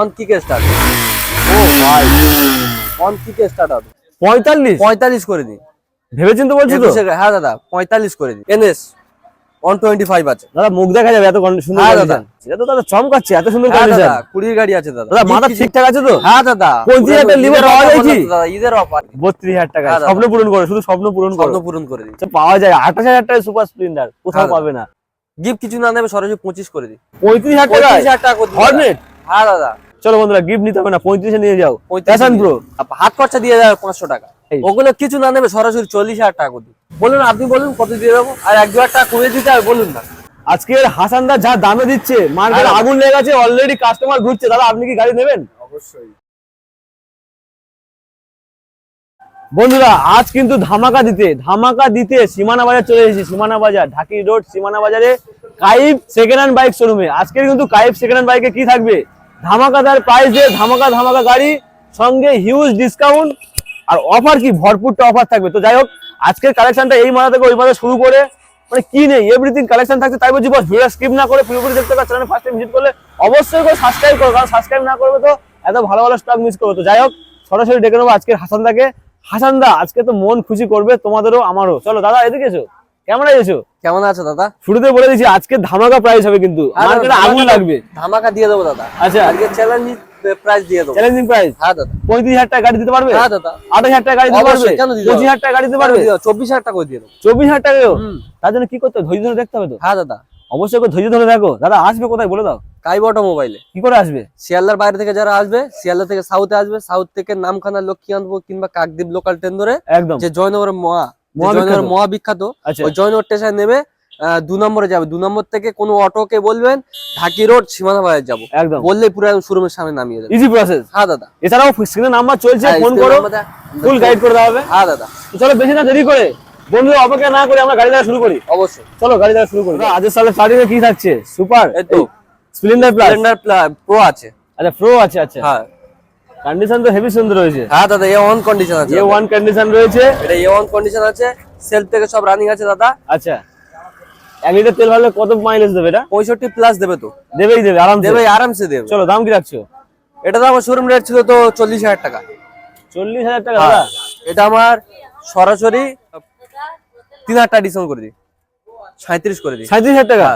On কিকে start ও ভাই on কিকে start হবে। পঁয়তাল্লিশ? পঁয়তাল্লিশ করে দিন। ভেবেচিন্তে বলছি তো? হ্যাঁ দাদা পঁয়তাল্লিশ করে দিন। এনএস ওয়ান টোয়েন্টি ফাইভ আছে। দাদা মুখ দেখা যাবে এত সুন্দর হ্যাঁ, কন্ডিশন এটা তো দাদা চমকাচ্ছে এত সুন্দর হ্যাঁ কন্ডিশন দাদা কুড়ির গাড়ি আছে দাদা। দাদা মাথা ঠিকঠাক আছে তো? হ্যাঁ দাদা। পঁয়ত্রিশ হাজার লিভার পাওয়া যায় কি? দাদা ঈদের অফার বত্রিশ হাজার টাকা। হ্যাঁ, স্বপ্ন পূরণ করে শুধু স্বপ্ন পূরণ করে। স্বপ্ন পূরণ করে দিন। পাওয়া যায়। আঠাশ হাজার টাকা সুপার স্প্লেন্ডার কোথাও হ্যাঁ, পাবে না। গিফট কিছু না নেবে সরাসরি পঁচিশ করে দিন। পঁয়ত্রিশ হাজার টাকা হাজার টাকা হর্নেট হ্যাঁ দাদা। চলো বন্ধুরা গিফট নিতে হবে না পঁয়ত্রিশে নিয়ে যাও। প্যাশন প্রো হাত খরচা দিয়ে যাবে পাঁচশো টাকা। ওগুলো কিছু না নেবে সরাসরি চল্লিশ হাজার টাকা করে। দিন বলুন আপনি বলুন কত দিয়ে দেবো? আর এক দু টাকা কমিয়ে দিতে হবে বলুন না। আজকের হাসানদা যা দামে দিচ্ছে মার্কেট হ্যাঁ, আগুন লেগে গেছে অলরেডি কাস্টমার ঘুরছে। দাদা আপনি কি গাড়ি নেবেন? অবশ্যই। বন্ধুরা আজ কিন্তু ধামাকা দিতে ধামাকা দিতে সীমানা বাজার চলে এসেছি। সীমানা বাজার ঢাকি রোড সীমানা বাজারে কাইব সেকেন্ড হ্যান্ড বাইক শোরুমে আজকের কিন্তু কাইব সেকেন্ড হ্যান্ড বাইকে কি থাকবে? ধামাকাদার প্রাইস ধামাকা ধামাকা গাড়ি, সঙ্গে হিউজ ডিসকাউন্ট আর অফার কি? ভরপুরটা অফার থাকবে। তো যাই হোক, আজকের কালেকশনটা এই মাথা থেকে ওই মাথা শুরু করে মানে কি নেই? এভরিথিং কালেকশন থাকছে, তাই বলছি, বস ভিডিও স্কিপ না করে পুরোপুরি দেখতে চ্যানেল ফার্স্ট টাইম ভিজিট করলে অবশ্যই করে সাবস্ক্রাইব করো, কারণ সাবস্ক্রাইব না করবে তো এত ভালো ভালো স্টক মিস করবে। তো যাই হোক, সরাসরি ডেকে নেব আজকের হাসানদাকে। হাসানদা, আজকে তো মন খুশি করবে, তোমাদেরও, আমারও। চলো, দাদা, এদিকে এসো। কেমন আছো? কেমন আছো দাদা? শুরুতে বলে দিচ্ছি আজকে ধামাকা প্রাইস হবে কিন্তু। মার্কেটে আগুন লাগবে। ধামাকা দিয়ে দেবো দাদা। আচ্ছা। আজকে চ্যালেঞ্জ প্রাইস দিয়ে দেবো। চ্যালেঞ্জিং প্রাইস হ্যাঁ দাদা। পঁয়ত্রিশ হাজার টাকা গাড়ি দিতে পারবে? হ্যাঁ দাদা। আঠাশ হাজার টাকা গাড়ি দিতে পারবে? কেন পঁচিশ হাজার টাকা গাড়ি দিতে পারবে? চব্বিশ হাজার টাকা দিয়ে দেবো। চব্বিশ হাজার টাকাও তার জন্য কি করতে ধৈর্য ধরে দেখতে হবে তো? হ্যাঁ দাদা। অবশ্যই ধৈর্য ধরে দেখো। দাদা আসবে কোথায় বলে দাও। কাইব অটোমোবাইলে। কি করে আসবে? শিয়ালদার বাইরে থেকে যারা আসবে শিয়ালদা থেকে সাউথে আসবে সাউথ থেকে নামখানা লক্ষ্মীকান্তপুর কিংবা কাকদ্বীপ লোকাল ট্রেন ধরে একদম। যে জয়নগরের মহা যে মহা জয়নগরের বিখ্যাত। মহা বিখ্যাত আচ্ছা। ওই জয়নগর স্টেশন আহ, দু নম্বরে যাবে। দু নম্বর থেকে কোনো অটোকে বলবেন ঢাকি রোড সীমানা বাজার যাব। একদম। বললেই পুরো শোরুমের সামনে নামিয়ে দেবে। ইজি প্রসেস হ্যাঁ দাদা। এছাড়াও স্ক্রিনে নাম্বার চলছে হ্যাঁ, ফোন করো। ফুল গাইড করে দেওয়া হবে। হ্যাঁ দাদা। চলো বেশি না দেরি করে। বন্ধুরা অপেক্ষা না করে আমরা গাড়ি দেওয়া শুরু করি। অবশ্যই। চলো গাড়ি দেওয়া শুরু করি। আজের সালে স্টার্টিং কি থাকছে? সুপার এই তো। স্প্লেন্ডার প্লাস স্প্লেন্ডার প্রো আছে। আচ্ছা প্রো আছে আচ্ছা। হ্যাঁ। কন্ডিশন তো হেভি সুন্দর রয়েছে হ্যাঁ দাদা এ ওয়ান কন্ডিশন আছে এ ওয়ান কন্ডিশন রয়েছে। এটা এ ওয়ান কন্ডিশন আছে সেলফ থেকে সব রানিং আছে দাদা। আচ্ছা। এক লিটার তেল ভালো কত মাইলেজ দেবে এটা? পঁয়ষট্টি প্লাস দেবে তো। দেবেই দেবে আরাম দেবে আরামসে দেবে। চলো দাম কি রাখছো? এটা তো আমার শোরুম রেট ছিল তো চল্লিশ হাজার টাকা। চল্লিশ হাজার টাকা হ্যাঁ। দাদা এটা আমার সরাসরি তিন হাজার টাকা ডিসকাউন্ট করে দিই। সাঁত্রিশ করে দিই। সাঁত্রিশ হাজার টাকা?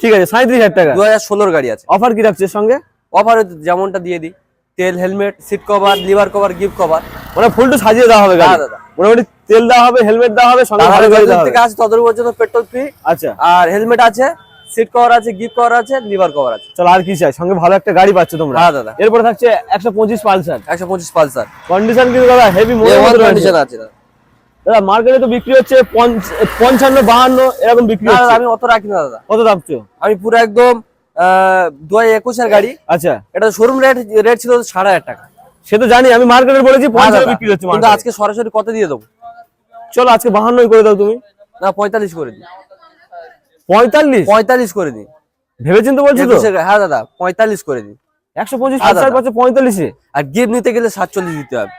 ঠিক আছে সাঁত্রিশ হাজার টাকা। দু হাজার ষোলোর গাড়ি আছে। অফার কি রাখছে সঙ্গে? অফার যেমনটা দিয়ে দিই। তেল helmet seat cover lever cover gift cover মানে ফুলটু সাজিয়ে দেওয়া হবে গাড়ি। হ্যাঁ, দাদা। মোটামুটি তেল দেওয়া হবে হেলমেট দেওয়া হবে সঙ্গে ভালো গাড়ি দেওয়া হবে। থেকে আসে তত পর্যন্ত পেট্রোল ফ্রি আচ্ছা। আর হেলমেট আছে সিট কভার আছে গিফট কভার আছে লিভার কভার আছে। চলো আর কি চাই সঙ্গে ভালো একটা গাড়ি পাচ্ছ তোমরা। হ্যাঁ দাদা। এরপরে থাকছে একশো পঁচিশ পালসার। একশো পঁচিশ পালসার। কন্ডিশন কিন্তু দাদা হেভি এ কন্ডিশন আছে দাদা। দাদা মার্কেটে তো বিক্রি হচ্ছে পঞ্চান্ন বাহান্ন এরকম বিক্রি হচ্ছে। আমি অত রাখি না দাদা। কত দামছো আমি পুরো একদম দু হাজার একুশের গাড়ি। আচ্ছা। এটা শোরুম রেট রেট ছিল সাড়ে হাজার টাকা। সে তো জানি আমি মার্কেটে বলেছি। বিক্রি হচ্ছে কিন্তু আজকে সরাসরি কত দিয়ে দেবো? চলো আজকে বাহান্নই করে দাও তুমি। না পঁয়তাল্লিশ করে দিই। পঁয়তাল্লিশ? পঁয়তাল্লিশ করে দিই। ভেবেচিন্তে বলছো তো? হ্যাঁ দাদা পঁয়তাল্লিশ করে দিই। একশো পঁচিশ হ্যাঁ। পঁয়তাল্লিশে? আর গিফট নিতে গেলে সাতচল্লিশ দিতে হবে।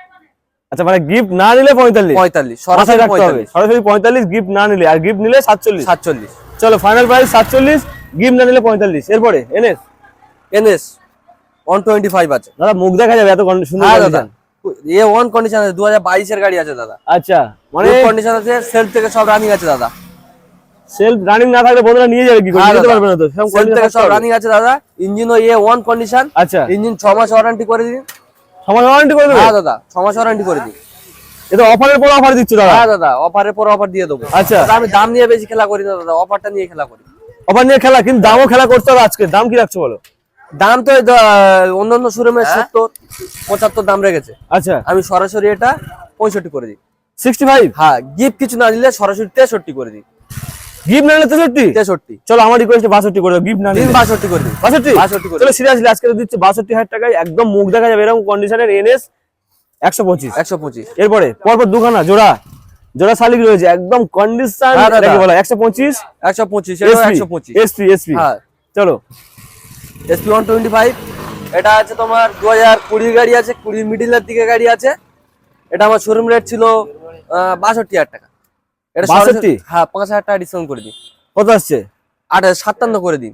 আচ্ছা মানে গিফট না নিলে পঁয়তাল্লিশ? পঁয়তাল্লিশ সরাসরি সরাসরি পঁয়তাল্লিশ গিফট না নিলে আর গিফট নিলে সাতচল্লিশ। সাতচল্লিশ। চলো ফাইনাল প্রাইস সাতচল্লিশ। গিফট না নিলে পঁয়তাল্লিশ। এরপরে NS NS one twenty five আছে। দাদা মুখ দেখা যাবে এত সুন্দর হ্যাঁ দাদা। এ ওয়ান কন্ডিশন আছে দু হাজার বাইশের গাড়ি আছে দাদা। আচ্ছা মানে কন্ডিশন আছে সেলফ থেকে সব রানিং আছে দাদা। সেলফ রানিং না থাকলে বন্ধুরা নিয়ে যাবে কি করে? হ্যাঁ, নিতে পারবে না তো সেলফ থেকে সব রানিং আছে দাদা। ইঞ্জিনও এ ওয়ান কন্ডিশন আচ্ছা। ইঞ্জিন ছ মাস ওয়ারেন্টি করে দিন। সমাজ ওয়ারেন্টি করে দেবে? হ্যাঁ দাদা ছ মাস ওয়ারেন্টি করে দিন। এটা অফারের পর অফার দিচ্ছ দাদা? হ্যাঁ দাদা অফারের পর অফার দিয়ে দেবো। আচ্ছা। আমি দাম নিয়ে বেশি খেলা করি না দাদা। অফারটা নিয়ে খেলা করি। অফার নিয়ে খেলা কিন্তু দামও খেলা করতে হবে আজকে। দাম কি রাখছো বলো? দাম তো শোরুমে সত্তর পঁচাত্তর দাম রেখেছে। আচ্ছা। আমি সরাসরি এটা পঁয়ষট্টি করে দিই। সিক্সটি ফাইভ হ্যাঁ গিফট কিছু না দিলে সরাসরি তেষট্টি করে দিই। গিফট না নিলে তেষট্টি? তেষট্টি। চলো আমার রিকোয়েস্ট বাষট্টি করে দাও গিফট না নিলে। বাষট্টি করে দিই। বাষট্টি? বাষট্টি করে চলো সিরিয়াসলি আজকে দিচ্ছে বাষট্টি হাজার টাকায় একদম মুখ দেখা যাবে এরকম কন্ডিশনের এনএস একশো পঁচিশ। একশো পঁচিশ। এরপরে পরপর দুখানা জোড়া। জোড়া শালিক রয়েছে একদম কন্ডিশন এটাকে বলা একশো পঁচিশ? একশো পঁচিশ এটা একশো পঁচিশ। এসপি এসপি হ্যাঁ। চলো। এসপি ওয়ান টোয়েন্টি ফাইভ এটা আছে তোমার দু হাজার কুড়ির গাড়ি আছে কুড়ির মিডিলের দিকে গাড়ি আছে। এটা আমার শোরুম রেট ছিল আহ, বাষট্টি হাজার টাকা। এটা সরাসরি- 62? হ্যাঁ পাঁচ হাজার টাকা ডিসকাউন্ট করে দিন কত আসছে? আট হাজার সাতান্ন করে দিন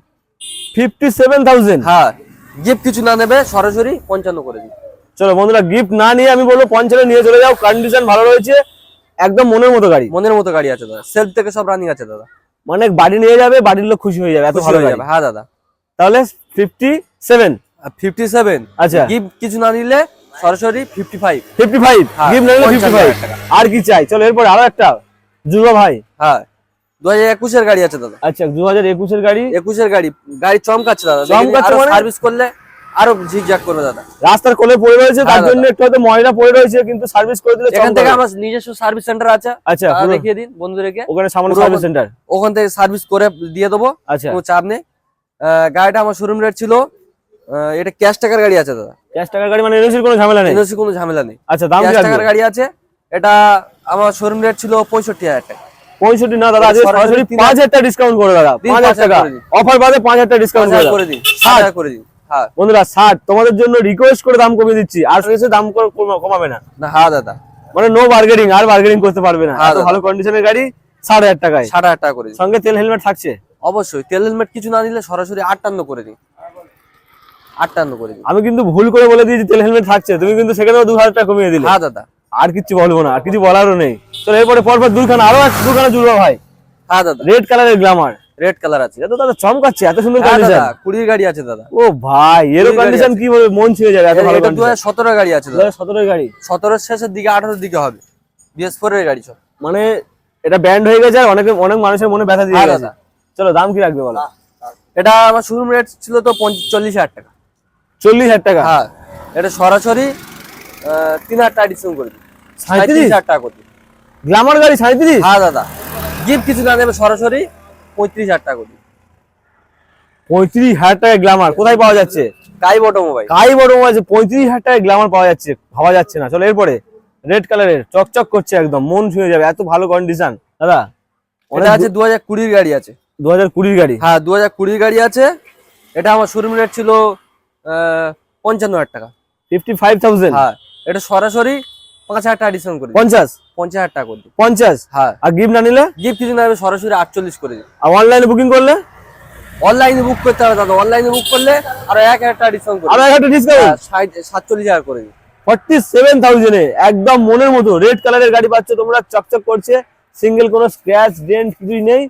ফিফটি সেভেন থাউজেন্ড হ্যাঁ গিফট কিছু না নেবে সরাসরি পঞ্চান্ন করে দিই। চলো বন্ধুরা গিফট না নিয়ে আমি বলব পঞ্চান্ন নিয়ে চলে যাও কন্ডিশন ভালো রয়েছে। একদম মনের মতো গাড়ি। মনের মতো গাড়ি আছে দাদা। সেলফ থেকে সব রানিং আছে দাদা। মানে বাড়ি নিয়ে যাবে বাড়ির লোক খুশি হয়ে যাবে এত ভালো হয়ে যাবে। হ্যাঁ দাদা। তাহলে ফিফটি সেভেন ফিফটি সেভেন আচ্ছা। গিফট কিছু না নিলে সরাসরি fifty five fifty five gift নিলে ফিফটি 55 ফাইভ আর কি চাই? চলো এরপর আরও একটা। যুবা ভাই। হ্যাঁ। দু হাজার একুশের গাড়ি আছে দাদা। আচ্ছা দু হাজার একুশের গাড়ি। একুশের গাড়ি। গাড়ি চমকাচ্ছে দাদা। চমকাচ্ছে মানে? সার্ভিস করলে আরও ঝিকঝাক করবে দাদা। রাস্তার কোলে পড়ে রয়েছে তার হ্যাঁ, জন্য একটু হয়তো ময়লা পড়ে রয়েছে কিন্তু সার্ভিস করে দিলে এখান থেকে আমার নিজস্ব সার্ভিস সেন্টার আছে। আচ্ছা দেখিয়ে দিন বন্ধুদেরকে। ওখানে সামনে সার্ভিস সেন্টার ওখান থেকে সার্ভিস করে দিয়ে দেবো আচ্ছা। কোনো চাপ নেই। গাড়িটা আমার শোরুম রেট ছিল এটা ক্যাশ টাকার গাড়ি আছে দাদা। ক্যাশ টাকার গাড়ি মানে এনওসির কোনো ঝামেলা নেই? এনওসি কোনো ঝামেলা নেই। আচ্ছা দাম ক্যাশ টাকার গাড়ি আছে এটা আমার শোরুম রেট ছিল পঁয়ষট্টি হাজার টাকা। পঁয়ষট্টি না দাদা সরাসরি পাঁচ হাজার টাকা ডিসকাউন্ট করে দাদা পাঁচ হাজার টাকা। অফার বাদে পাঁচ হাজার টাকা ডিসকাউন্ট করে দিন। করে দিন। বন্ধুরা ষাট তোমাদের জন্য রিকোয়েস্ট করে দাম কমিয়ে দিচ্ছি। আর এসে দাম কমাবে না। না হ্যাঁ দাদা। মানে নো বার্গেনিং আর বার্গেনিং করতে পারবে না। হ্যাঁ। ভালো কন্ডিশনের গাড়ি ষাট হাজার টাকায়। ষাট হাজার টাকা করে সঙ্গে তেল হেলমেট থাকছে? অবশ্যই তেল হেলমেট কিছু না নিলে সরাসরি আটান্ন করে দিন আটান্ন করে দিন আমি কিন্তু ভুল করে বলে দিয়েছি তেল হেলমেট থাকছে। তুমি কিন্তু সেখানেও দু হাজার টাকা কমিয়ে দিলে। হ্যাঁ দাদা। আর কিছু বলব না আর কিছু বলারও নেই। চলো এরপরে পরপর দুখানা আরও এক দুখানা জুড়বো ভাই হ্যাঁ দাদা। রেড কালারের গ্লামার রেড কালার আছে। এটা দাদা চমকাচ্ছে এত সুন্দর হ্যাঁ কন্ডিশন দাদা কুড়ির গাড়ি আছে দাদা। ও ভাই গাড়ি কন্ডিশন কি বলবে মন ছুঁয়ে যাবে এত ভালো এটা দু হাজার সতেরো গাড়ি আছে দাদা। সতেরোর গাড়ি? সতেরোর শেষের দিকে আঠারোর দিকে হবে। বিএস ফোর এর গাড়ি সব মানে এটা ব্যান্ড হয়ে গেছে আর অনেক অনেক মানুষের মনে ব্যথা দিয়ে হ্যাঁ গেছে। চলো দাম কি রাখবে বলো? এটা আমার শোরুম রেট ছিল তো পঞ্চ- চল্লিশ হাজার টাকা। চল্লিশ হাজার টাকা? হ্যাঁ এটা সরাসরি আহ, তিন হাজার টাকা ডিসকাউন্ট করে দিই হাজার টাকা করে দিই গ্লামার গাড়ি সাঁত্রিশ হ্যাঁ দাদা। গিফট কিছু না দেবে সরাসরি পঁয়ত্রিশ হাজার টাকা করে। পঁয়ত্রিশ হাজার টাকা গ্লামার কোথায় পাওয়া যাচ্ছে? কাই অটোমোবাইল কাই আছে পঁয়ত্রিশ হাজার টাকা গ্লামার পাওয়া যাচ্ছে ভাবা যাচ্ছে না। চলো এরপরে রেড কালারের চকচক করছে একদম মন ছুঁয়ে যাবে এত ভালো কন্ডিশন দাদা এটা আছে দু হাজার কুড়ির গাড়ি আছে। দু হাজার কুড়ির গাড়ি? হ্যাঁ দু হাজার কুড়ির গাড়ি আছে। এটা আমার শোরুম রেট ছিল পঞ্চান্ন হাজার টাকা। ফিফটি ফাইভ থাউজেন্ড হ্যাঁ এটা সরাসরি পাঁচ হাজার টাকা ডিসকাউন্ট করে পঞ্চাশ? পঞ্চাশ হাজার টাকা করে পঞ্চাশ? হ্যাঁ। আর গিফট না নিলে? গিফট কিছু না সরাসরি আটচল্লিশ করে দিই আর অনলাইনে বুকিং করলে? অনলাইনে বুক করতে হবে দাদা। অনলাইনে বুক করলে আরও এক হাজার টাকা ডিসকাউন্ট আরও ডিসকাউন্ট হ্যাঁ, সাতচল্লিশ হাজার করে দিই ফর্টি সেভেন থাউজেন্ডে একদম মনের মতো। রেড কালারের গাড়ি পাচ্ছ তোমরা চকচক করছে। সিঙ্গেল কোনো স্ক্র্যাচ ডেন্ট কিছুই নেই।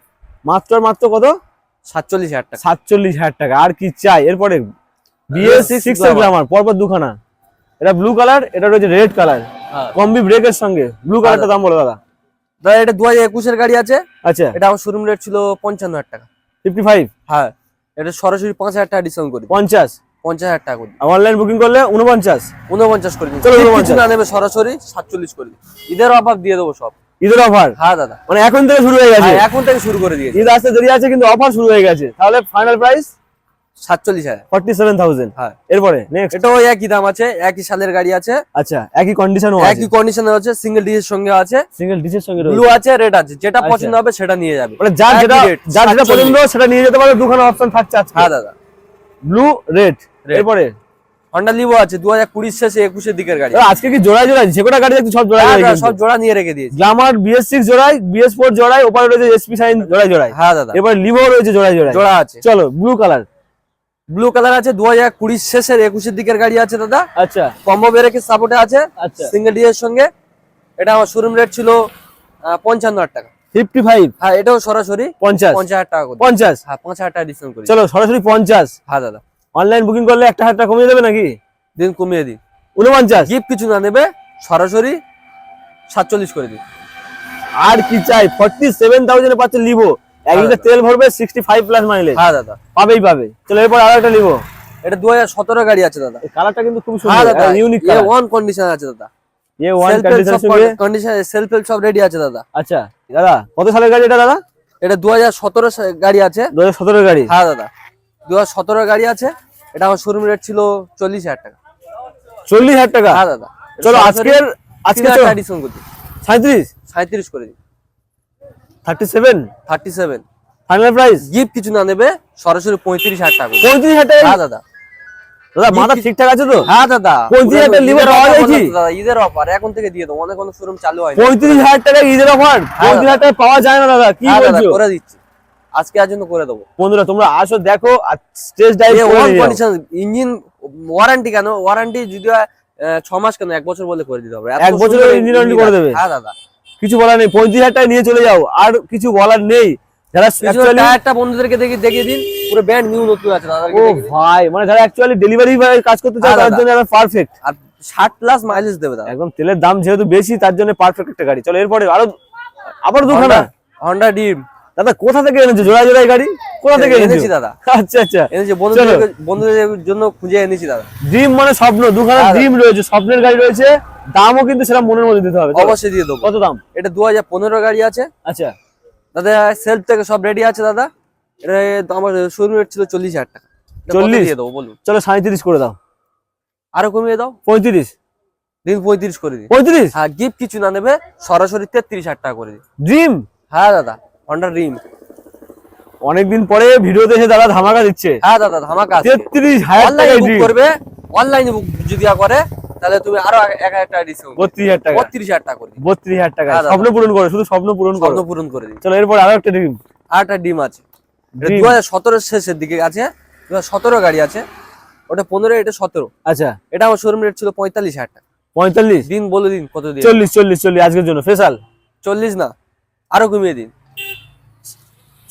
মাত্র মাত্র কত? সাতচল্লিশ হাজার টাকা। সাতচল্লিশ হাজার টাকা। আর কি চাই? এরপরে বিএস সিক্স। গ্লামার পরপর দুখানা। এটা ব্লু কালার এটা রয়েছে রেড কালার কম্বি ব্রেকের সঙ্গে। ব্লু কালারটা দাম বলো দাদা। দাদা এটা দু হাজার একুশের গাড়ি আছে। আচ্ছা। এটা আমার শোরুম রেট ছিল পঞ্চান্ন হাজার টাকা। ফিফটি ফাইভ হ্যাঁ। এটা সরাসরি পাঁচ হাজার টাকা ডিসকাউন্ট করে। পঞ্চাশ? পঞ্চাশ হাজার টাকা করে। অনলাইন বুকিং করলে উনপঞ্চাশ উনপঞ্চাশ করে চলো, কিছু 49 না নেবে সরাসরি সাতচল্লিশ করে ঈদের অভাব দিয়ে দেবো সব। ঈদের অফার হ্যাঁ দাদা। মানে এখন থেকে শুরু হয়ে গেছে? হ্যাঁ, এখন থেকে শুরু করে দিয়েছি। ঈদ আসতে দেরি আছে কিন্তু অফার শুরু হয়ে গেছে। তাহলে ফাইনাল প্রাইস সাতচল্লিশ হাজার। Forty seven thousand. হ্যাঁ। এরপরে নেক্সট এটাও একই দাম আছে একই সালের গাড়ি আছে। আচ্ছা একই একই কন্ডিশনে আছে সিঙ্গেল ডিজের সঙ্গে আছে। সিঙ্গেল ডিশের সঙ্গে ব্লু আছে রেড আছে। যেটা আচ্ছা। পছন্দ হবে সেটা নিয়ে যাবে। মানে যার যেটা যার যেটা পছন্দ সেটা নিয়ে যেতে পারে। দুখানা অপশন থাকছে আজকে। হ্যাঁ দাদা। ব্লু রেড এরপরে? হন্ডা লিভো আছে দু হাজার কুড়ির শেষে একুশের দিকের গাড়ি। আজকে কি জোড়ায় জোড়ায়? যে কটা গাড়ি সব জোড়ায় হ্যাঁ সব জোড়া নিয়ে রেখে দিয়েছি। গ্লামার বিএস সিক্স জোড়ায় বিএস ফোর জোড়ায় ওপারে রয়েছে এসপি সাইন জোড়ায় জোড়ায়। হ্যাঁ দাদা। এবার লিভো রয়েছে জোড়ায় জোড়ায়। জোড়া আছে। চলো ব্লু কালার ব্লু কালার আছে দু হাজার কুড়ির শেষের একুশের দিকের গাড়ি আছে দাদা। আচ্ছা। কম্বো ব্রেকের সাপোর্টে আছে আচ্ছা। সিঙ্গেল ডিজের সঙ্গে। এটা আমার শোরুম রেট ছিল পঞ্চান্ন হাজার টাকা। ফিফটি ফাইভ হ্যাঁ এটাও সরাসরি পঞ্চাশ। পঞ্চাশ হাজার টাকা করে। পঞ্চাশ। হ্যাঁ পাঁচ হাজার টাকা ডিসকাউন্ট করি। চলো সরাসরি পঞ্চাশ। হ্যাঁ দাদা। অনলাইন বুকিং করলে একটা হাজার টাকা কমিয়ে দেবে নাকি? দিন কমিয়ে দিন। উনপঞ্চাশ। গিফট কিছু না নেবে সরাসরি সাতচল্লিশ করে দিন। আর কি চাই? ফর্টি সেভেন থাউজেন্ড পাচ্ছে লিভো এক লিটার তেল ভরবে সিক্সটি ফাইভ প্লাস মাইলেজ হ্যাঁ দাদা। পাবেই পাবে চলো এরপর আর একটা লিভো এটা দু হাজার সতেরো গাড়ি আছে দাদা। কালারটা কিন্তু খুব হ্যাঁ সুন্দর দাদা ইউনিক ওয়ান কন্ডিশন আছে দাদা। এ ওয়ান কন্ডিশনের কন্ডিশন সেলফ হেল্প সব রেডি আছে দাদা। আচ্ছা দাদা কত সালের গাড়ি এটা দাদা? এটা দু হাজার সতেরো গাড়ি আছে। দু হাজার সতেরো গাড়ি। হ্যাঁ দাদা। দু হাজার সতেরো গাড়ি আছে। এটা আমার শোরুম রেট ছিল চল্লিশ হাজার টাকা। চল্লিশ হাজার টাকা? হ্যাঁ দাদা। চলো আজকের আজকে সাঁত্রিশ সাঁত্রিশ করে দিন thirty seven? Thirty seven. Final price gift কিছু না নেবে সরাসরি পঁয়ত্রিশ হাজার টাকা পঁয়ত্রিশ হাজার টাকা? হ্যাঁ দাদা। দাদা মাথা ঠিকঠাক আছে তো? হ্যাঁ দাদা। পঁয়ত্রিশ হাজার লিভার পাওয়া যায় কি? দাদা ঈদের অফার এখন থেকে দিয়ে দেবো। অনেক অনেক শোরুম চালু হয় পঁয়ত্রিশ হাজার টাকা ঈদের অফার পঁয়ত্রিশ হাজার টাকা পাওয়া যায় না দাদা। কি হ্যাঁ দাদা বলছো? করে দিচ্ছি। আজকে আজ জন্য করে দেবো। বন্ধুরা তোমরা আসো দেখো আর stage drive condition engine warranty কেন? ওয়ারেন্টি যদি ছ মাস কেন? এক বছর বলে করে দিতে হবে। এক বছরের engine করে দেবে? হ্যাঁ দাদা। কিছু বলার নেই। পঁয়ত্রিশ হাজার টাকা নিয়ে চলে যাও। আর কিছু বলার নেই। যারা বন্ধুদেরকে দেখি দেখিয়ে দিন। পুরো নিউ নতুন আছে ও ভাই মানে যারা অ্যাকচুয়ালি ডেলিভারি কাজ করতে চায় তার। জন্য পারফেক্ট আর প্লাস মাইলেজ দেবে দাদা একদম তেলের দাম যেহেতু বেশি তার জন্য পারফেক্ট একটা গাড়ি। চলো এরপরে আরও আবার দুখানা। হন্ডা ডিম দাদা কোথা থেকে এনেছো? জোড়া জোড়াই গাড়ি? কোথা থেকে এনেছি দাদা। আচ্ছা আচ্ছা। এনেছি বন্ধুদের বন্ধুদের জন্য খুঁজে এনেছি দাদা। ড্রিম মানে স্বপ্ন দুখানা ড্রিম রয়েছে স্বপ্নের গাড়ি রয়েছে। দামও কিন্তু সেটা মনের মধ্যে দিতে হবে। অবশ্যই দিয়ে দেবো। কত দাম? এটা দু হাজার পনেরো গাড়ি আছে। আচ্ছা। দাদা সেলফ থেকে সব রেডি আছে দাদা। এটা আমার শোরুম রেট ছিল চল্লিশ হাজার টাকা। 40? দিয়ে দেবো বলুন। চলো সাঁত্রিশ করে দাও। আরও কমিয়ে দাও। পঁয়ত্রিশ? দিন পঁয়ত্রিশ করে দিন। পঁয়ত্রিশ? হ্যাঁ গিফট কিছু না নেবে সরাসরি তেত্রিশ হাজার টাকা করে দিন। ড্রিম হ্যাঁ দাদা। হন্ডা রিম অনেকদিন পরে ভিডিওতে এসে দাদা ধামাকা দিচ্ছে। হ্যাঁ দাদা ধামাকা তেত্রিশ হাজার অনলাইনে বুক করবে অনলাইনে বুক যদি করে তাহলে তুমি আরও এক হাজার টাকা ডিসকাউন্ট বত্রিশ হাজার টাকা। বত্রিশ হাজার টাকা করে। বত্রিশ হাজার টাকা। হ্যাঁ, স্বপ্ন পূরণ করো শুধু স্বপ্ন পূরণ করো। স্বপ্ন পূরণ করে দিন। চলো এরপর আরও একটা ড্রিম আর একটা ডিম আছে। দু হাজার সতেরো শেষের দিকে আছে। দু হাজার সতেরো গাড়ি আছে। ওটা পনেরো এটা সতেরো। আচ্ছা। এটা আমার শোরুম রেট ছিল পঁয়তাল্লিশ হাজার টাকা। পঁয়তাল্লিশ? দিন বলে দিন কত দিন চল্লিশ চল্লিশ চল্লিশ আজকের জন্য। স্পেশাল চল্লিশ না আরও কমিয়ে দিন।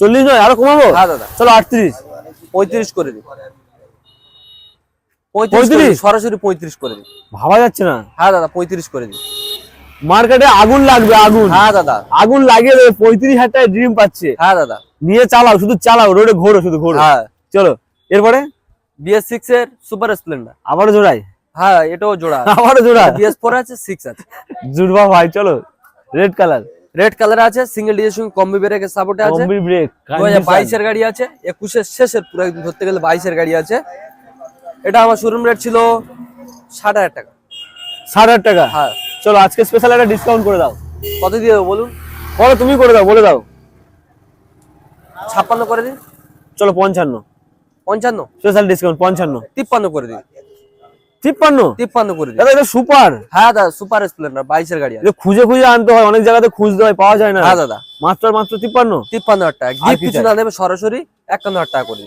চল্লিশ নয় আরও কমাবো? হ্যাঁ দাদা। চলো আটত্রিশ। পঁয়ত্রিশ করে পঁয়ত্রিশ 35? সরাসরি পঁয়ত্রিশ করে ভাবা যাচ্ছে না? হ্যাঁ দাদা পঁয়ত্রিশ করে মার্কেটে আগুন লাগবে আগুন। হ্যাঁ দাদা। আগুন লাগিয়ে দেবে পঁয়ত্রিশ হাজার টাকা ড্রিম পাচ্ছে। হ্যাঁ দাদা। নিয়ে চালাও শুধু চালাও রোডে ঘোরো শুধু ঘোরো। হ্যাঁ। চলো এরপরে? বিএস সিক্স এর সুপার স্প্লেন্ডার। আবারও জোড়াই? হ্যাঁ এটাও জোড়া। আবারও জোড়া বিএস ফোর আছে সিক্স আছে। জুড়বা ভাই চলো। Red colour. রেড কালার আছে সিঙ্গেল ডিজের সঙ্গে কম্বি ব্রেক সাপোর্টে আছে। কম্বির ব্রেক দু হাজার বাইশের গাড়ি আছে একুশের শেষের পুরো একদম ধরতে গেলে বাইশের গাড়ি আছে। এটা আমার শোরুম রেট ছিল ষাট হাজার টাকা। ষাট হাজার টাকা? হ্যাঁ। চলো আজকে স্পেশাল একটা ডিসকাউন্ট করে দাও। কত দিয়ে দেবো বলুন? বলো তুমি করে দাও বলে দাও। ছাপ্পান্ন করে দিন। চলো পঞ্চান্ন। পঞ্চান্ন। স্পেশাল ডিসকাউন্ট পঞ্চান্ন। তিপ্পান্ন করে দিন। তিপ্পান্ন? তিপ্পান্ন করে দাদা এটা সুপার। হ্যাঁ দাদা সুপার স্প্লেন্ডার বাইশের গাড়ি আছে। খুঁজে খুঁজে আনতে হয় অনেক জায়গাতে খুঁজতে হয় পাওয়া যায় না। হ্যাঁ দাদা। মাত্র আর মাত্র তিপ্পান্ন? তিপ্পান্ন হাজার টাকা। গিফট কিছু না দেবে সরাসরি একান্ন হাজার টাকা করে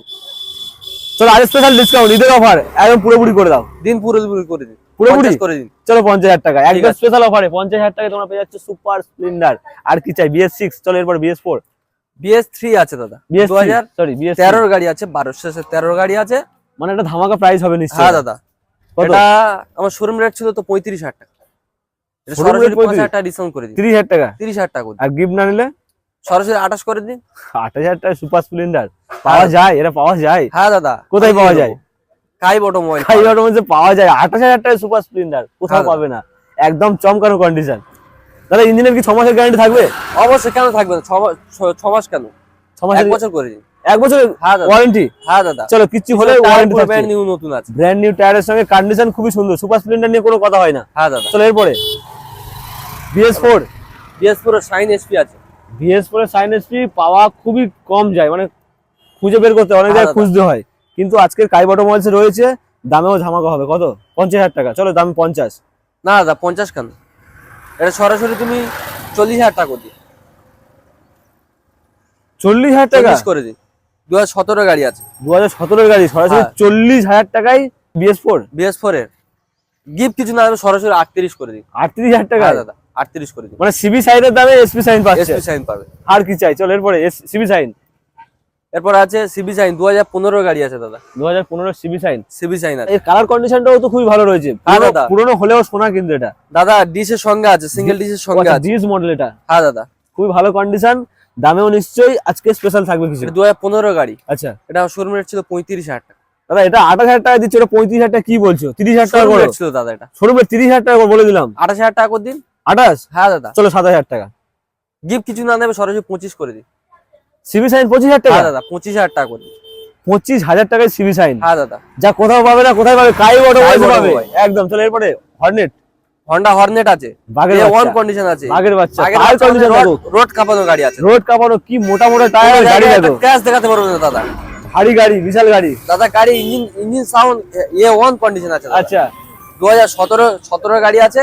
চলো আজ স্পেশাল ডিসকাউন্ট ঈদের অফার একদম পুরোপুরি করে দাও। দিন পুরোপুরি করে দিন। পুরোপুরি? করে দিন। চলো পঞ্চাশ হাজার টাকা। একদম স্পেশাল অফারে পঞ্চাশ হাজার টাকা তোমরা পেয়ে যাচ্ছ সুপার স্প্লেন্ডার। আর কি চাই? বিএস সিক্স চলো এরপর বিএস ফোর বিএস থ্রি আছে দাদা। বিএস দু হাজার সরি বিএস তেরোর গাড়ি আছে বারোশো তেরোর গাড়ি আছে। মানে একটা ধামাকা প্রাইস হবে নিশ্চয়ই। হ্যাঁ দাদা? এটা আমার শোরুম রেট ছিল তো পঁয়ত্রিশ হাজার টাকা। এটা Showroom rate সরাসরি পাঁচ 35? হাজার টাকা ডিসকাউন্ট করে দিন। তিরিশ হাজার টাকা? তিরিশ হাজার টাকা আর গিফট না নিলে? সরাসরি আঠাশ করে দিন। আট হাজার টাকা সুপার স্প্লেন্ডার পাওয়া যায় এরা পাওয়া যায়। হ্যাঁ দাদা কোথায় পাওয়া যায়? কাই অটোমোবাইল খাই মধ্যে পাওয়া যায়। আঠাশ হাজার টাকা সুপার স্প্লেন্ডার কোথাও হ্যাঁ। পাবে না। একদম চমকানো কন্ডিশন দাদা ইঞ্জিনের কি ছ মাসের গ্যারান্টি থাকবে? অবশ্যই কেন থাকবে না? ছ মাস- ছ মাস কেন? ছ মাসের এক বছর করে দিন। এক বছরের হ্যাঁ ওয়ারেন্টি হ্যাঁ দাদা। চলো কিচ্ছু হলে ওয়ারেন্টি ব্র্যান্ড নিউ নতুন আছে। ব্র্যান্ড নিউ টায়ারের সঙ্গে কন্ডিশন খুবই সুন্দর। সুপার স্প্লেন্ডার নিয়ে কোনো কথা হয় না। হ্যাঁ দাদা। চলো এরপরে। বিএস ফোর বিএস পুরো শাইন এসপি আছে। বিএস ফোর সাইন এসপি পাওয়া খুবই কম যায়। মানে খুঁজে বের করতে হয়, অনেক হ্যাঁ জায়গায় খুঁজতে হয়। কিন্তু আজকের কাই অটোমোবাইলস রয়েছে দামেও ধামাকা হবে। কত? পঞ্চাশ হাজার টাকা। চলো দাম পঞ্চাশ। না দাদা পঞ্চাশ কেন? এটা সরাসরি তুমি চল্লিশ হাজার টাকা দিন চল্লিশ হাজার টাকা? করে দিন। দু হাজার সতেরো গাড়ি আছে। দু হাজার গাড়ি সরাসরি হ্যাঁ। চল্লিশ হাজার টাকায় বিএস ফোর? বিএস ফোর এর। গিফট কিছু না সরাসরি আটত্রিশ করে দিন আটত্রিশ হাজার টাকা হ্যাঁ দাদা আটত্রিশ করে দিন মানে সিবি সাইনের দামে এসপি সাইন পাচ্ছে? এসপি সাইন পাবে। আর কি চাই? চলো এরপরে সিবি সাইন এরপর আছে সিবি সাইন দু হাজার পনেরো গাড়ি আছে দাদা। দু হাজার পনেরো সিবি সাইন সিবি সাইন এর কালার কন্ডিশনটাও তো খুবই ভালো রয়েছে। হ্যাঁ, দাদা। পুরনো হলেও সোনা কিন্তু এটা। দাদা ডিসের সঙ্গে আছে সিঙ্গেল ডিসের সঙ্গে আছে। ডিস মডেল এটা? হ্যাঁ দাদা। খুবই ভালো কন্ডিশন দামেও নিশ্চয়ই আজকে স্পেশাল থাকবে কিছু। দু হাজার পনেরো গাড়ি। আচ্ছা। এটা শোরুম রেট ছিল পঁয়ত্রিশ হাজার টাকা। দাদা এটা আঠাশ হাজার টাকা দিচ্ছে ওটা পঁয়ত্রিশ হাজার টাকা কি বলছো? তিরিশ হাজার টাকা করে ছিল দাদা এটা। শোরুমে তিরিশ হাজার টাকা বলে দিলাম। আঠাশ হাজার টাকা করে দিন। আঠাশ? হ্যাঁ দাদা। চলো সাত হাজার টাকা। গিফট কিছু না দেবে সরাসরি পঁচিশ করে দিন। সিবি সাইন পঁচিশ হাজার টাকা? হ্যাঁ দাদা পঁচিশ হাজার টাকা করে দিন। পঁচিশ হাজার টাকায় সিবি সাইন হ্যাঁ দাদা। যা কোথাও পাবে না কোথায় পাবে? কাই অটো পাবে? একদম চলো এরপরে হর্নেট হন্ডা হর্নেট আছে। ওয়ান কন্ডিশন আছে। বাঘের বাচ্চা। আগের টায়ার কন্ডিশন রোড কাঁপানো গাড়ি আছে। রোড কাপানো কি মোটা মোটা টায়ার গাড়ি দেখো। ক্র্যাশ দেখাতে পারবে না দাদা। ভারী গাড়ি বিশাল গাড়ি। দাদা গাড়ি engine engine sound A one condition আছে আচ্ছা। দু হাজার সতেরো সতেরো গাড়ি আছে।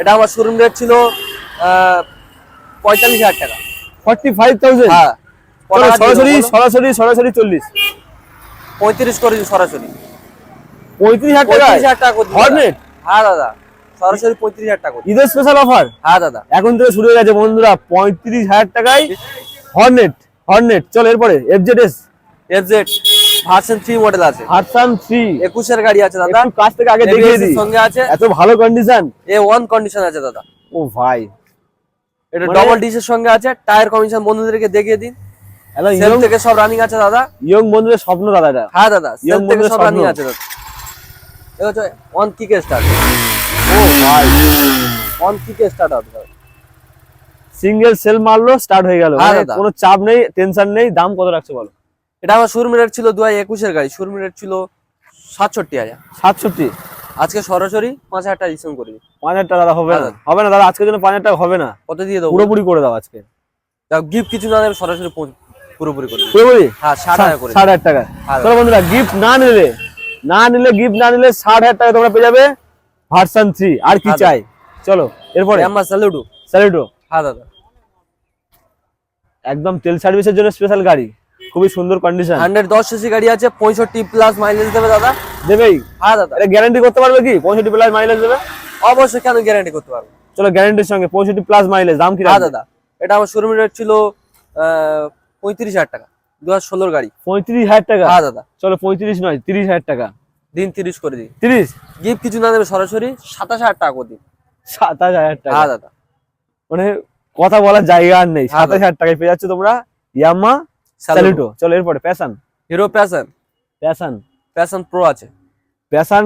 এটা আমার শোরুম রেট ছিল পঁয়তাল্লিশ হাজার টাকা। ফর্টি ফাইভ থাউজেন্ড হ্যাঁ সরাসরি সরাসরি সরাসরি চল্লিশ। পঁয়ত্রিশ করে সরাসরি। পঁয়ত্রিশ হাজার টাকা হাজার টাকা করে হর্নেট হ্যাঁ দাদা। সরাসরি পঁয়ত্রিশ হাজার টাকা। ঈদের স্পেশাল অফার হ্যাঁ দাদা। এখন থেকে শুরু হয়ে গেছে বন্ধুরা পঁয়ত্রিশ হাজার টাকায় হর্নেট হর্নেট চলো এরপরে FZS FZ version three model আছে। গাড়ি আছে দাদা। কাছ থেকে আগে দেখিয়ে দিই। সঙ্গে আছে। এত ভালো কন্ডিশন এ ওয়ান কন্ডিশন আছে দাদা। ও ভাই। এটা মানে- ডবল ডিসের সঙ্গে আছে টায়ার কন্ডিশন বন্ধুদেরকে দেখিয়ে দিন। একদম ইয়ং থেকে সব রানিং আছে দাদা। ইয়ং বন্ধুদের স্বপ্ন দাদা এটা। হ্যাঁ দাদা। Young থেকে সব রানিং আছে দাদা। এটা হচ্ছে অন কিক স্টার্ট ও ভাই অন কিক স্টার্ট হবে সিঙ্গেল সেল মারলো স্টার্ট হয়ে গেল। হ্যাঁ মানে। কোনো চাপ নেই টেনশন নেই দাম কত রাখছো বলো? এটা আমার শোরুম রেট ছিল দু হাজার একুশের গাড়ি। শোরুম রেট ছিল সাতষট্টি হাজার। সাতষট্টি? আজকে সরাসরি পাঁচ হাজার টাকা ডিসকাউন্ট করে দিই পাঁচ হাজার টাকা দাদা হবে না। হবে না দাদা আজকের জন্য পাঁচ হাজার টাকা হবে না। কত দিয়ে দেবো? পুরোপুরি করে দাও আজকে। গিফট কিছু না দেবে সরাসরি পুরোপুরি করে পুরোপুরি? হ্যাঁ ষাট হাজার করে। ষাট হাজার টাকা হ্যাঁ। চলো বন্ধুরা গিফট না নিলে না নিলে গিফট না নিলে ষাট হাজার টাকা তোমরা পেয়ে যাবে। ভার্সন থ্রি আর কি হ্যাঁ, চাই? চলো এরপরে? আমার স্যালুডু। স্যালুটো হ্যাঁ দাদা। একদম তেল সার্ভিসের জন্য স্পেশাল গাড়ি। খুবই সুন্দর কন্ডিশন হান্ড্রেড দশ সিসি গাড়ি আছে পঁয়ষট্টি প্লাস মাইলেজ দেবে দাদা। দেবেই? হ্যাঁ দাদা। এটা গ্যারান্টি করতে পারবে কি? পঁয়ষট্টি প্লাস মাইলেজ দেবে? অবশ্যই কেন গ্যারান্টি করতে পারব? চলো গ্যারান্টির সঙ্গে পঁয়ষট্টি প্লাস মাইলেজ দাম কি হ্যাঁ দাদা। এটা আমার শোরুম রেট ছিল পঁয়ত্রিশ হাজার টাকা। দু হাজার ষোলোর গাড়ি। পঁয়ত্রিশ হাজার টাকা? হ্যাঁ দাদা। চলো পঁয়ত্রিশ নয় তিরিশ হাজার টাকা। দিন তিরিশ করে দিই। তিরিশ? গিফট কিছু না দেবে সরাসরি সাতাশ হাজার টাকা দিন সাতাশ হাজার টাকা? হ্যাঁ দাদা। মানে কথা বলার জায়গা আর নেই। হ্যাঁ, সাতাশ হাজার টাকায় পেয়ে যাচ্ছ তোমরা ইয়ামা স্যালুটো চলো এরপরে Passion Hero Passion Passion Passion Pro আছে। প্যাশন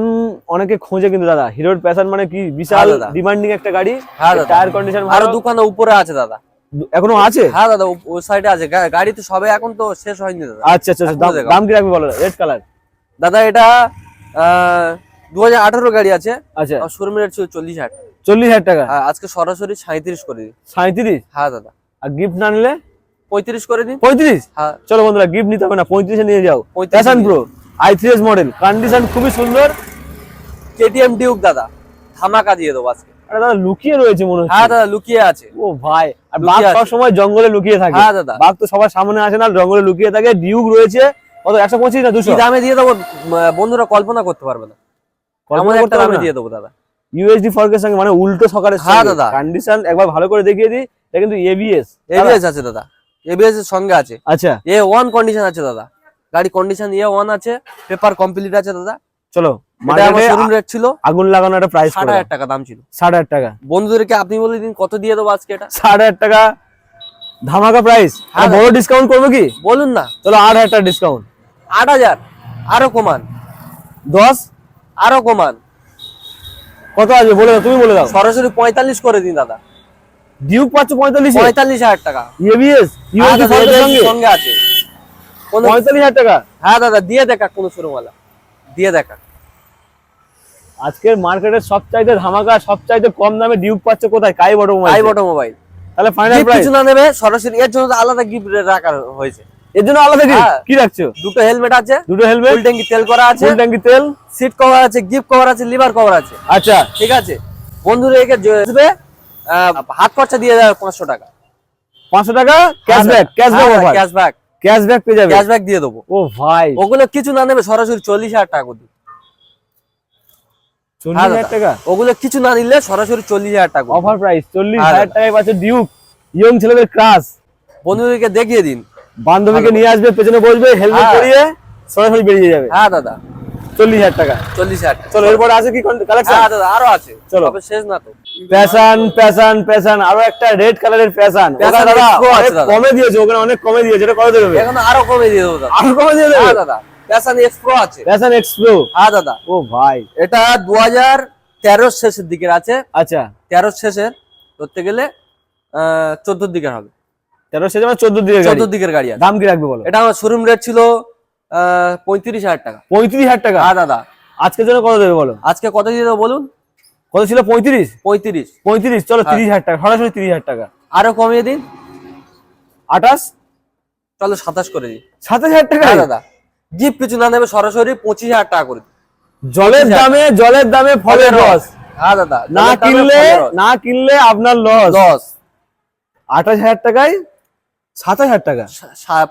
অনেকে খোঁজে কিন্তু দাদা। হিরোর প্যাশন মানে কি? বিশাল হ্যাঁ। ডিমান্ডিং একটা গাড়ি। হ্যাঁ টায়ার কন্ডিশন আরও দোকানে উপরে আছে দাদা। এখনও আছে? হ্যাঁ দাদা ওই সাইডে আছে। গাড়ি তো সবে এখন তো শেষ হয়নি দাদা। আচ্ছা আচ্ছা আচ্ছা, দাম কি রাখবে বলো রেড কালার দাদা এটা দু হাজার আঠারো গাড়ি আছে। আচ্ছা। শোরুম রেট ছিল চল্লিশ হাজার। টাকা। চল্লিশ হাজার টাকা? হ্যাঁ, আজকে সরাসরি সাঁত্রিশ করে দিই সাঁত্রিশ হ্যাঁ দাদা। আর গিফট না নিলে? পঁয়ত্রিশ করে দিন পঁয়ত্রিশ? হ্যাঁ। চলো বন্ধুরা গিফট নিতে হবে না পঁয়ত্রিশে নিয়ে যাও। 35 Passion Pro I three S model condition খুবই সুন্দর। কেটিএম ডিউক দাদা। ধামাকা দিয়ে দেবো আজকে। আরে দাদা লুকিয়ে রয়েছে মনে হচ্ছে। হ্যাঁ দাদা লুকিয়ে আছে। ও ভাই আর বাঘ সব সময় জঙ্গলে লুকিয়ে থাকে। হ্যাঁ দাদা। বাঘ তো সবার সামনে আসে না জঙ্গলে লুকিয়ে থাকে। ডিউক রয়েছে। কত? একশো পঁচিশ না দুশো? দামে দিয়ে দেবো? বন্ধুরা কল্পনা করতে পারবে না। এমন একটা দামে দিয়ে দেবো দাদা। ইউএসডি ফর্কের সঙ্গে মানে উল্টো সকারের হ্যাঁ দাদা। কন্ডিশন একবার ভালো করে দেখিয়ে দিই এটা কিন্তু এবিএস এবিএস আছে দাদা। এবিএস এর সঙ্গে আছে। আচ্ছা। এ ওয়ান কন্ডিশন আছে দাদা। গাড়ি কন্ডিশন এ ওয়ান আছে পেপার কমপ্লিট আছে দাদা। চলো শোরুম রেট ছিল। আগুন লাগানো একটা প্রাইস ষাট হাজার টাকা দাম ছিল। ষাট হাজার টাকা। বন্ধুদেরকে আপনি বলে দিন কত দিয়ে দেবো আজকে এটা? ষাট হাজার টাকা। ধামাকা প্রাইস হ্যাঁ বড় ডিসকাউন্ট করব কি? বলুন না। চলো আট হাজার টাকা ডিসকাউন্ট আট হাজার আরও কমান। দশ আরও কমান। কত আসবে বলে দাও তুমি বলে দাও। সরাসরি পঁয়তাল্লিশ করে দিন দাদা। ডিউক পাচ্ছ পঁয়তাল্লিশ পঁয়তাল্লিশ হাজার টাকা। এবিএস হ্যাঁ সঙ্গে? আছে। পঁয়তাল্লিশ হাজার টাকা? হ্যাঁ দাদা দিয়ে দেখা কোনো শোরুমওয়ালা। দিয়ে দেখা আজকের মার্কেটের সবচাইতে ধামাকা সবচাইতে কম দামে ডিউক পাচ্ছে কোথায়? কাই বড় আই বটো মোবাইল তাহলে ফাইনাল প্রাইস কিছু না নেবে সরাসরি এর জন্য আলাদা গিফট রাখা হয়েছে। এর জন্য আলাদা কি হ্যাঁ। কি রাখছো? দুটো হেলমেট আছে দুটো হেলমেট ফুল ট্যাঙ্কি তেল করা আছে ফুল ট্যাঙ্কি তেল। সিট কভার আছে গিফট কভার আছে লিভার কভার আছে। আচ্ছা। ঠিক আছে? বন্ধুরা একে আসবে হাত খরচা দিয়ে দেবে পাঁচশো টাকা। পাঁচশো টাকা? ক্যাশব্যাক ক্যাশব্যাক ক্যাশব্যাক ক্যাশব্যাক পেয়ে যাবে। ক্যাশব্যাক দিয়ে দেবো। ও ভাই। ওগুলো কিছু না নেবে সরাসরি চল্লিশ হাজার টাকা দিই। হ্যাঁ ওগুলো কিছু না নিলে সরাসরি চল্লিশ হাজার টাকা অফার প্রাইস চল্লিশ হ্যাঁ হাজার। টাকায় পাচ্ছে ডিউক ইয়ং ছেলেদের ক্রাশ বন্ধুদেরকে দেখিয়ে দিন। বান্ধবীকে নিয়ে আসবে পেছনে বসবে হেলমেট হ্যাঁ। পরিয়ে সরাসরি বেরিয়ে যাবে। হ্যাঁ দাদা। চল্লিশ হাজার টাকা। চল্লিশ হাজার চলো এরপরে আছে কি কালেকশন হ্যাঁ দাদা আরও আছে। চলো। শেষ না তো। প্যাশন প্যাশন প্যাশন আরও একটা রেড কালারের প্যাশন দাদা অনেক কমে দিয়েছে ওখানে অনেক কমে দিয়েছে এটা কত দেবে? এখন আরও কমে দিয়ে দেবো দাদা। আরও কমে দিয়ে হ্যাঁ দেবে দাদা। প্যাশন এক্সপ্রো আছে। প্যাশন হ্যাঁ দাদা। ও ভাই। এটা দু হাজার তেরোর শেষের দিকের আছে। আচ্ছা। তেরোর শেষের ধরতে গেলে আহ চোদ্দোর দিকের হবে। তেরো সে যেমন চোদ্দ দিকে গাড়ি। দিকের গাড়ি দাম কি রাখবে বলো? এটা আমার শোরুম রেট ছিল পঁয়ত্রিশ হাজার টাকা। পঁয়ত্রিশ হাজার টাকা? হ্যাঁ দাদা। আজকের জন্য কত দেবে বলো? আজকে কত দিয়ে দেবো বলুন? কত ছিল পঁয়ত্রিশ? পঁয়ত্রিশ। পঁয়ত্রিশ চলো হ্যাঁ। তিরিশ হাজার টাকা সরাসরি তিরিশ হাজার টাকা। আরও কমিয়ে দিন। আঠাশ? চলো সাতাশ করে দিন সাতাশ হাজার টাকা হ্যাঁ দাদা। গিফট কিছু না নেবে সরাসরি পঁচিশ হাজার টাকা করে দিন জলের দামে জলের দামে ফলের রস। হ্যাঁ দাদা না কিনলে না কিনলে আপনার লস। দশ আঠাশ হাজার টাকায় সাতাশ হাজার টাকা।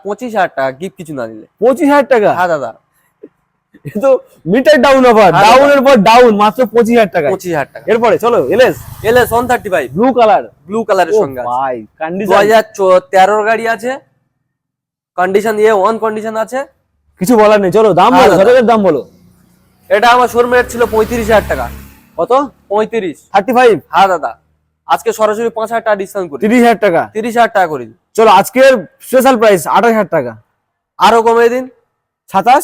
পঁচিশ হাজার টাকা গিফট কিছু না নিলে পঁচিশ হাজার টাকা? হ্যাঁ দাদা। তো মিটার ডাউন অফার হ্যাঁ, ডাউনের পর ডাউন মাত্র পঁচিশ হাজার টাকা পঁচিশ হাজার টাকা। এরপরে চলো LS LS one thirty five blue colour blue কালারের সঙ্গে ভাই দু কন্ডিশন হাজার তেরোর গাড়ি আছে। কন্ডিশন দিয়ে ওয়ান কন্ডিশন আছে। কিছু বলার নেই চলো দাম হ্যাঁ, বলো। কত দাম বলো। এটা আমার শোরুম রেট ছিল পঁয়ত্রিশ হাজার টাকা। কত? পঁয়ত্রিশ। থার্টি ফাইভ হ্যাঁ দাদা। আজকে সরাসরি পাঁচ হাজার টাকা ডিসকাউন্ট করি। তিরিশ হাজার টাকা? তিরিশ হাজার টাকা করি চলো আজকের স্পেশাল প্রাইস আঠাশ হাজার টাকা। আরও কমিয়ে দিন। সাতাশ?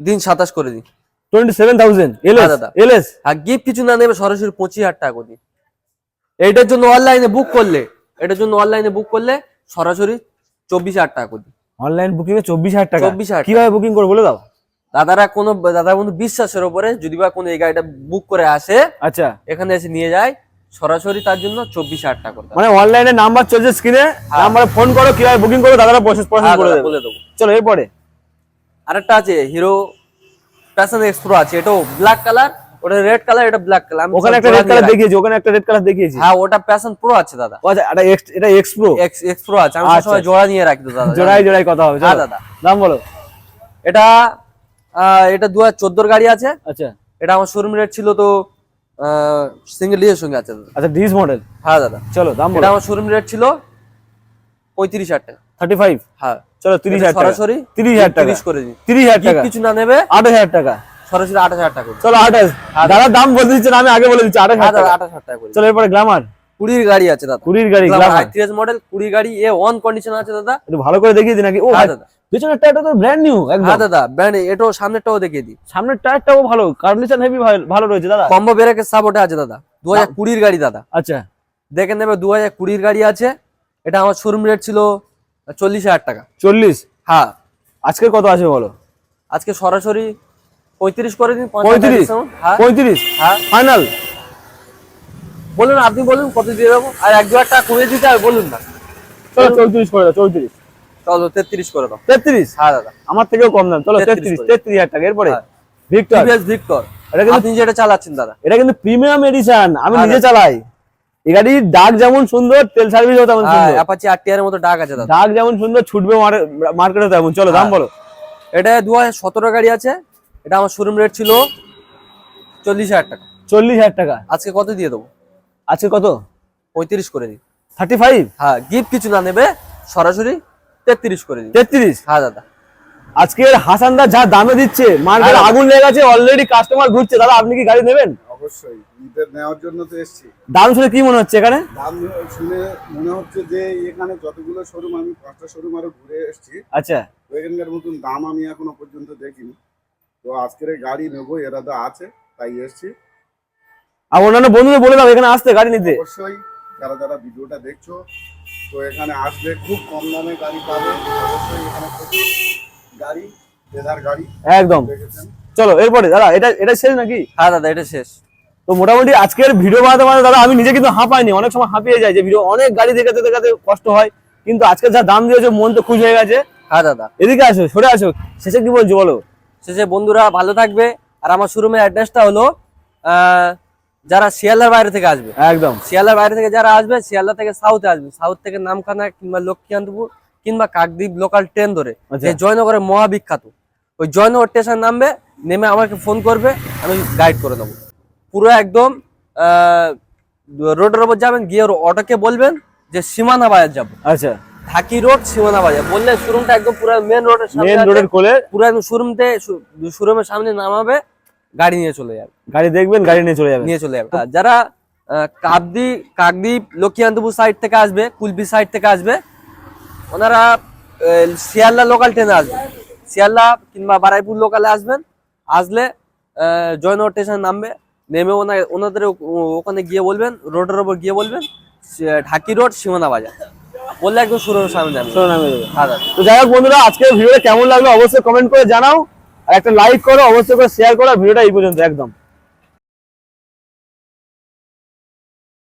দিন সাতাশ করে দিন। টোয়েন্টি সেভেন থাউজেন্ড এলএস দাদা। এলএস। আর গিফট কিছু না নেবে সরাসরি পঁচিশ হাজার টাকা করে দিন। এইটার জন্য অনলাইনে বুক করলে এটার জন্য অনলাইনে বুক করলে সরাসরি চব্বিশ হাজার টাকা করে অনলাইন বুকিং এ চব্বিশ হাজার টাকা। 24,000 কীভাবে বুকিং করে বলে দাও? দাদারা কোনো দাদা বন্ধু বিশ্বাসের উপরে যদি বা কোনো এই গাড়িটা বুক করে আসে আচ্ছা। এখানে এসে নিয়ে যায় সরাসরি তার জন্য চব্বিশ হাজার টাকা করে মানে অনলাইনে নাম্বার চলছে স্ক্রিনে নাম্বারে ফোন করো কীভাবে বুকিং করো দাদারা প্রসেস প্রসেস হ্যাঁ, করে বলে দেবো। চলো এরপরে। আরেকটা আছে হিরো প্যাশন এক্সপ্রো আছে এটাও ব্ল্যাক কালার ওটা রেড কালার এটা ব্ল্যাক কালার ওখানে একটা রেড কালার দেখিয়েছি ওখানে একটা রেড কালার দেখিয়েছি। হ্যাঁ ওটা প্যাশন প্রো আছে দাদা। আচ্ছা এটা এক্স এটা X Pro X X Pro আছে আমি আচ্ছা, সবসময় জোড়া নিয়ে রাখি তো দাদা। জোড়াই জোড়াই কথা হবে হ্যাঁ, দাদা। দাম বলো। এটা আহ, এটা দু হাজার চোদ্দোর গাড়ি আছে। আচ্ছা। এটা আমার শোরুম রেট ছিল তো সিঙ্গেল ডিজের সঙ্গে আছে আচ্ছা ডিস মডেল হ্যাঁ দাদা। চলো দাম এটা আমার শোরুম রেট ছিল পঁয়ত্রিশ হাজার টাকা। থার্টি ফাইভ হ্যাঁ। চলো তিরিশ হাজার সরাসরি তিরিশ হাজার টাকা। করে দিন। তিরিশ হাজার টাকা। কিছু না নেবে আঠাশ হাজার টাকা। সরাসরি আঠাশ হাজার টাকা দিন। চলো আঠাশ। দাদা। দাম বলে দিচ্ছে না আমি আগে বলে দিচ্ছি আঠাশ হ্যাঁ হাজার দাদা আঠাশ হাজার টাকা করে দিন। চলো এরপরে গ্লামার কুড়ির গাড়ি আছে দাদা। কুড়ির গাড়ি গ্লামার মডেল কুড়ি গাড়ি এ ওয়ান কন্ডিশন আছে দাদা। একটু ভালো করে দেখিয়ে দিই নাকি? ও হ্যাঁ দাদা। পেছনের টায়ারটা তো ব্র্যান্ড নিউ একদম। হ্যাঁ দাদা ব্র্যান্ড এটাও সামনেরটাও দেখিয়ে দিই। সামনের টায়ারটাও ভালো কন্ডিশন হেভি ভালো রয়েছে দাদা। কম্বো ব্রেকের সাপোর্টে আছে দাদা দু হাজার কুড়ির গাড়ি দাদা। আচ্ছা। দেখে নেবে দু হাজার কুড়ির গাড়ি আছে এটা আমার শোরুম রেট ছিল চল্লিশ হাজার টাকা। চল্লিশ? হ্যাঁ। আজকের কত আছে বলো? আজকে সরাসরি পঁয়ত্রিশ করে দিন পঁয়ত্রিশ। হ্যাঁ। পঁয়ত্রিশ? হ্যাঁ। ফাইনাল বলুন আপনি বলুন কত দিয়ে দেবো? আর এক দু হাজার টাকা কমিয়ে দিতে হবে বলুন না। চৌত্রিশ করে দাও চৌত্রিশ। চলো তেত্রিশ করে দাও। তেত্রিশ? হ্যাঁ দাদা। আমার থেকেও কম দাম। চলো তেত্রিশ তেত্রিশ হাজার টাকা। এরপরে হ্যাঁ। ভিক্টর ভিক্টর এটা কিন্তু যেটা চালাচ্ছেন দাদা। এটা কিন্তু প্রিমিয়াম এডিশন আমি হ্যাঁ, নিজে চালাই। এই গাড়ির ডাক যেমন সুন্দর তেল সার্ভিসও তেমন সুন্দর। অ্যাপাচি আর টিয়ারের মতো ডাক আছে দাদা। ডাক যেমন সুন্দর ছুটবে মার্কেটে তেমন। চলো দাম হ্যাঁ। বলো। এটা দু হাজার সতেরো গাড়ি আছে। এটা আমার শোরুম রেট ছিল চল্লিশ হাজার টাকা। চল্লিশ হাজার টাকা। আজকে কত দিয়ে দেবো? আজকে কত? পঁয়ত্রিশ করে দিন থার্টি ফাইভ হ্যাঁ গিফট কিছু না নেবে সরাসরি তেত্রিশ করে দিন তেত্রিশ? হ্যাঁ দাদা। আজকের হাসানদা যা দামে দিচ্ছে মার্কেটে হ্যাঁ, আগুন লেগে গেছে অলরেডি কাস্টমার ঘুরছে। দাদা আপনি কি গাড়ি নেবেন? অবশ্যই নেওয়ার জন্য তো এসছি। দাম শুনে কি মনে হচ্ছে এখানে? দাম শুনে মনে হচ্ছে যে এখানে যতগুলো শোরুম আমি পাঁচটা শোরুম আরও ঘুরে এসেছি। আচ্ছা। এখানকার মতন দাম আমি এখনও পর্যন্ত দেখিনি। তো আজকের গাড়ি নেব এরা তো আছে তাই এসছি। আর অন্যান্য বন্ধুদের বলে দাও এখানে আসতে গাড়ি নিতে। অবশ্যই যারা যারা ভিডিওটা দেখছ তো এখানে আসলে খুব কম দামে গাড়ি পাবে। অবশ্যই এখানে প্রচুর গাড়ি দেদার গাড়ি। একদম। চলো এরপরে দাদা এটা এটা শেষ নাকি? হ্যাঁ দাদা এটা শেষ। তো মোটামুটি আজকের ভিডিও বানাতে বানাতে দাদা আমি নিজে কিন্তু হাঁপাইনি। অনেক সময় হাঁপিয়ে যায় যে ভিডিও অনেক গাড়ি দেখাতে দেখাতে কষ্ট হয়। কিন্তু আজকে যা দাম দিয়েছে মন তো খুশি হয়ে গেছে। হ্যাঁ দাদা। এদিকে আসো সরে আসো। শেষে কি বলছো বলো? শেষে বন্ধুরা ভালো থাকবে। আর আমার শোরুমের অ্যাড্রেসটা হলো আহ, যারা শিয়ালদার বাইরে থেকে আসবে। একদম। শিয়ালদার বাইরে থেকে যারা আসবে শিয়ালদা থেকে সাউথে আসবে। সাউথ থেকে নামখানা কিংবা লক্ষ্মীকান্তপুর কিংবা কাকদ্বীপ লোকাল ট্রেন ধরে। আচ্ছা। যে জয়নগরের মহাবিখ্যাত। ওই জয়নগর স্টেশন নামবে নেমে আমাকে ফোন করবে আমি গাইড করে দেবো পুরো একদম রোডের ওপর যাবেন গিয়ে অটোকে বলবেন যে সীমানা বাজার যাব। আচ্ছা। ঢাকি রোড সীমানা বাজার। বললে শোরুমটা একদম পুরো মেন রোডের সামনে মেন রোডের কোলে? পুরো একদম শোরুমতে শোরুমের সামনে নামাবে। গাড়ি নিয়ে চলে যাবে। গাড়ি দেখবেন গাড়ি নিয়ে চলে যাবে নিয়ে চলে যাবে। যারা আহ, কাকদ্বী কাকদ্বীপ লক্ষ্মীকান্তপুর সাইড থেকে আসবে কুলপি সাইড থেকে আসবে ওনারা আহ, শিয়ালদা লোকাল ট্রেনে আসবে। শিয়ালদা কিংবা বারাইপুর লোকালে আসবেন। আসলে জয়নগর স্টেশন নামবে। নেমে ওনা ওনাদের ওখানে গিয়ে বলবেন রোডের ওপর গিয়ে বলবেন ঢাকি রোড সীমানা বাজার। বললে একদম শুরুর সামনে যাবে। হ্যাঁ তো যাই হোক বন্ধুরা আজকের ভিডিওটা কেমন লাগল অবশ্যই কমেন্ট করে জানাও। আর একটা লাইক করো অবশ্যই করে শেয়ার করো ভিডিওটা এই পর্যন্ত একদম।